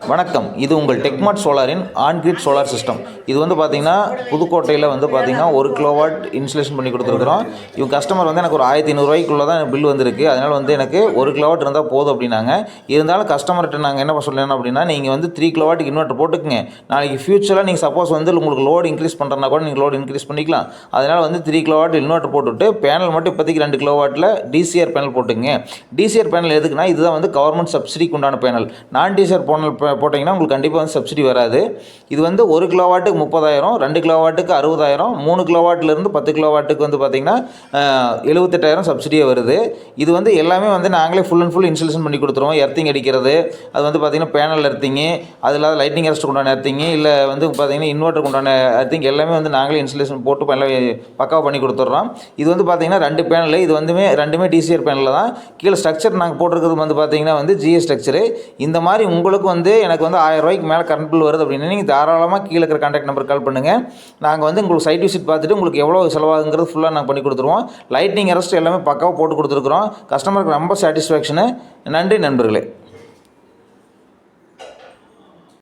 வணக்கம். இது உங்கள் டெக்மார்ட் சோலாரின் ஆன்கிரிட் சோலார் சிஸ்டம் இது வந்து பார்த்தீங்கன்னா புதுக்கோட்டையில் வந்து பார்த்தீங்கன்னா ஒரு கிலோவாட் இன்ஸ்டலேஷன் பண்ணி கொடுத்துருக்குறோம். இவங்க கஸ்டமர் வந்து எனக்கு ஒரு ஆயிரத்தி ஐநூறுரூவாய்க்குள்ளே தான் பில் வந்திருக்கு. அதனால் வந்து எனக்கு ஒரு கிலோவாட் இருந்தால் போதும் அப்படின்னாங்க. இருந்தாலும் கஸ்டமர்கிட்ட நாங்கள் என்ன சொல்லணும் அப்படின்னா நீங்கள் வந்து த்ரீ கிலோவாட்டுக்கு இன்வெர்ட்டர் போட்டுக்குங்க. நாளைக்கு ஃபியூச்சரில் நீங்கள் சப்போஸ் வந்து உங்களுக்கு லோடு இன்க்ரீஸ் பண்ணுறனா கூட நீங்கள் லோடு இன்க்ரீஸ் பண்ணிக்கலாம். அதனால் வந்து த்ரீ கிலோவாட் இன்வெர்ட்டர் போட்டுவிட்டு பேனல் மட்டும் இப்போதைக்கு ரெண்டு கிலோவாட்டில் டிசிஆர் பேனல் போட்டுங்க டிசிஆர் பேனல் எதுக்குன்னா இதுதான் வந்து கவர்மெண்ட் சப்சிடிக்கு உண்டான பேனல் நான் டிசிஆர் பேனல் போட்டிங்கன்னா உங்களுக்கு கண்டிப்பாக வந்து சப்சிடி வராது. இது வந்து ஒரு கிலோவாட்டுக்கு முப்பதாயிரம் ரெண்டு கிலோவாட்டுக்கு அறுபதாயிரம் மூணு கிலோவாட்லேருந்து பத்து கிலோவாட்டுக்கு வந்து பார்த்திங்கன்னா எழுபத்தெட்டாயிரம் சப்சிடியே வருது. இது வந்து எல்லாமே வந்து நாங்களே ஃபுல் அண்ட் ஃபுல் இன்ஸ்டலேஷன் பண்ணி கொடுத்துருவோம். எர்த்திங் அடிக்கிறது அது வந்து பார்த்திங்கன்னா பேனல் எர்த்திங்கு அது இல்லாத லைட்டிங் அரெஸ்ட் உண்டான எர்த்திங்கு இல்லை வந்து பார்த்திங்கன்னா இன்வெர்ட்டருக்கு உண்டான எர்த்திங் எல்லாமே வந்து நாங்களே இன்ஸ்டலேஷன் போட்டு எல்லாம் பக்காவாக பண்ணி கொடுத்துட்றோம் இது வந்து பார்த்திங்கன்னா ரெண்டு பேனல் இது வந்துமே ரெண்டுமே டிசிஆர் பேனலில் தான். கீழே ஸ்ட்ரக்சர் நாங்கள் போட்டிருக்கிறது வந்து பார்த்திங்கன்னா வந்து ஜிஎஸ் ஸ்ட்ரக்சரு இந்த மாதிரி உங்களுக்கு வந்து எனக்கு வந்து ஆயிரம் ரூபாய்க்கு மேலே கரண்ட் பில் வருது அப்படின்னா நீங்கள் தாராளமாக கீழே இருக்கிற கான்டாக்ட் நம்பர் கால் பண்ணுங்கள் நாங்கள் வந்து உங்களுக்கு சைட் விசிட் பார்த்துட்டு உங்களுக்கு எவ்வளோ செலவாகுங்கிறது ஃபுல்லாக நாங்கள் பண்ணி கொடுத்துருவோம். லைட்டிங் அரெஸ்ட் எல்லாமே பக்காவாக போட்டு கொடுத்துருக்குறோம். கஸ்டமருக்கு ரொம்ப சாட்டிஸ்ஃபேக்ஷனு நன்றி நண்பர்களே.